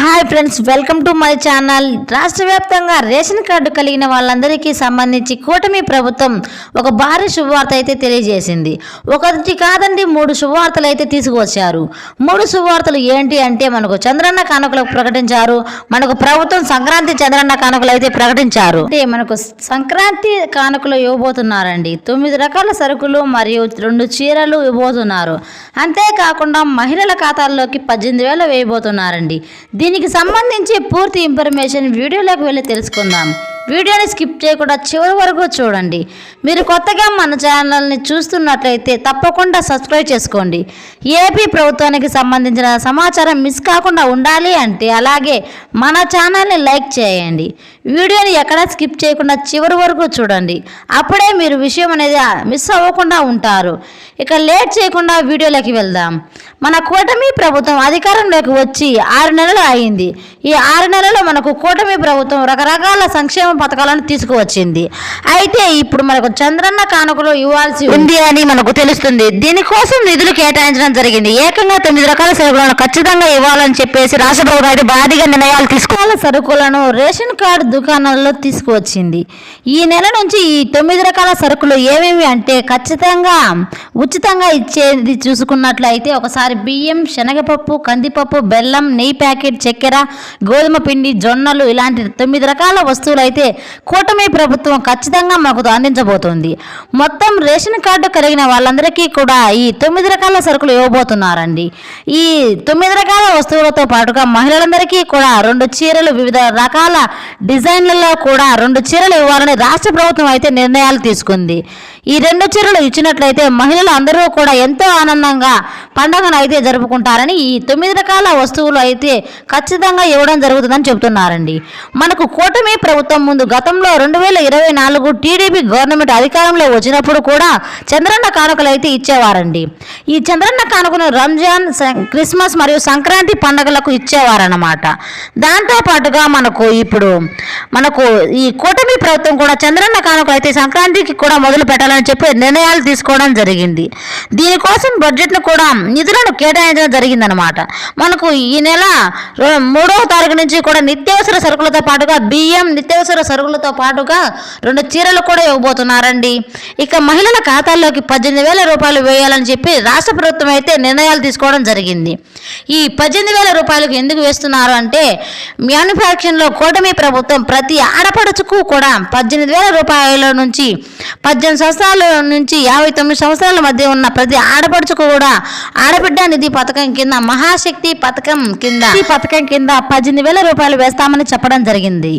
Hi friends welcome to my channel. రాష్ట్ర వ్యాప్తంగా ration card కలిగిన వాళ్ళందరికీ సంబంధించి కూటమి ప్రభుత్వం ఒక భారీ శుభవార్త అయితే తెలియజేసింది. ఒకటి కాదండి మూడు శుభవార్తలు అయితే తీసుకువచ్చారు. మూడు శుభవార్తలు ఏంటి అంటే మనకు చంద్రన్న కానుకలు ప్రకటించారు. మనకు ప్రభుత్వం సంక్రాంతి చంద్రన్న కానుకలు అయితే ప్రకటించారు. అంటే మనకు సంక్రాంతి కానుకలు ఇవ్వబోతున్నారండి. తొమ్మిది రకాల సరుకులు మరియు రెండు చీరలు ఇవ్వబోతున్నారు. అంతేకాకుండా మహిళల ఖాతాల్లోకి పద్దెనిమిది వేలు వేయబోతున్నారండి. దీనికి సంబంధించి పూర్తి ఇన్ఫర్మేషన్ వీడియోలోకి వెళ్ళి తెలుసుకుందాం. వీడియోని స్కిప్ చేయకుండా చివరి వరకు చూడండి. మీరు కొత్తగా మన ఛానల్ని చూస్తున్నట్లయితే తప్పకుండా సబ్స్క్రైబ్ చేసుకోండి. ఏపీ ప్రభుత్వానికి సంబంధించిన సమాచారం మిస్ కాకుండా ఉండాలి అంటే అలాగే మన ఛానల్ని లైక్ చేయండి. వీడియోని ఎక్కడా స్కిప్ చేయకుండా చివరి వరకు చూడండి. అప్పుడే మీరు విషయం అనేది మిస్ అవ్వకుండా ఉంటారు. ఇక లేట్ చేయకుండా వీడియోలోకి వెళ్దాం. మన కూటమి ప్రభుత్వం అధికారంలోకి వచ్చి ఆరు నెలలు అయింది. ఈ ఆరు నెలల్లో మనకు కూటమి ప్రభుత్వం రకరకాల సంక్షేమ పథకాలను తీసుకువచ్చింది. అయితే ఇప్పుడు మనకు చంద్రన్న కానుకలు ఇవ్వాల్సి ఉంది. అని మనకు తెలుస్తుంది. దీనికోసం నిధులు కేటాయించడం జరిగింది. ఏకంగా తొమ్మిది రకాల సరుకులను ఖచ్చితంగా ఇవ్వాలని చెప్పేసి రాష్ట్ర ప్రభుత్వం అయితే భారీగా నిర్ణయాలు తీసుకోవాలి సరుకులను రేషన్ కార్డు దుకాణాల్లో తీసుకువచ్చింది. ఈ నెల నుంచి ఈ తొమ్మిది రకాల సరుకులు ఏమేమి అంటే ఖచ్చితంగా ఉచితంగా ఇచ్చేది చూసుకున్నట్లయితే ఒకసారి బియ్యం శనగపప్పు కందిపప్పు బెల్లం నెయ్యి ప్యాకెట్ చక్కెర గోధుమ పిండి జొన్నలు ఇలాంటి తొమ్మిది రకాల వస్తువులు అయితే కూటమి ప్రభుత్వం ఖచ్చితంగా మాకు అందించబోతుంది. మొత్తం రేషన్ కార్డు కలిగిన వాళ్ళందరికీ కూడా ఈ తొమ్మిది రకాల సరుకులు ఇవ్వబోతున్నారండి. ఈ తొమ్మిది రకాల వస్తువులతో పాటుగా మహిళలందరికీ కూడా రెండు చీరలు వివిధ రకాల డిజైన్లలో కూడా రెండు చీరలు ఇవ్వాలని రాష్ట్ర ప్రభుత్వం అయితే నిర్ణయాలు తీసుకుంది. ఈ రెండు చీరలు ఇచ్చినట్లయితే మహిళల అందరూ కూడా ఎంతో ఆనందంగా పండుగను అయితే జరుపుకుంటారని ఈ తొమ్మిది రకాల వస్తువులు అయితే ఖచ్చితంగా ఇవ్వడం జరుగుతుందని చెబుతున్నారండి. మనకు కూటమి ప్రభుత్వం ముందు గతంలో రెండు వేల ఇరవై నాలుగు టీడీపీ గవర్నమెంట్ అధికారంలో వచ్చినప్పుడు కూడా చంద్రన్న కానుకలు అయితే ఇచ్చేవారండి. ఈ చంద్రన్న కానుకను రంజాన్ క్రిస్మస్ మరియు సంక్రాంతి పండుగలకు ఇచ్చేవారన్నమాట. దాంతో పాటుగా మనకు ఇప్పుడు మనకు ఈ కూటమి ప్రభుత్వం కూడా చంద్రన్న కానుకలు అయితే సంక్రాంతికి కూడా మొదలు పెట్టాలని చెప్పి నిర్ణయాలు తీసుకోవడం జరిగింది. దీనికోసం బడ్జెట్ను కూడా నిధులను కేటాయించడం జరిగిందనమాట మనకు ఈ నెల మూడవ తారీఖు నుంచి కూడా నిత్యావసర సరుకులతో పాటుగా బియ్యం నిత్యావసర సరుకులతో పాటుగా రెండు చీరలు కూడా ఇవ్వబోతున్నారండి. ఇక మహిళల ఖాతాల్లోకి పద్దెనిమిది వేల రూపాయలు వేయాలని చెప్పి రాష్ట్ర ప్రభుత్వం అయితే నిర్ణయాలు తీసుకోవడం జరిగింది. ఈ పద్దెనిమిది వేల రూపాయలకు ఎందుకు వేస్తున్నారు అంటే మ్యానుఫ్యాక్చరింగ్లో కూటమి ప్రభుత్వం ప్రతి ఆడపడుచుకు కూడా పద్దెనిమిది వేల రూపాయల నుంచి పద్దెనిమిది సంవత్సరాల నుంచి యాభై తొమ్మిది సంవత్సరాల మధ్య ఉన్న ప్రతి ఆడపడుచుకు కూడా ఆడబిడ్డ నిధి పథకం కింద మహాశక్తి పథకం కింద ఈ పథకం కింద పద్దెనిమిది వేల రూపాయలు వేస్తామని చెప్పడం జరిగింది.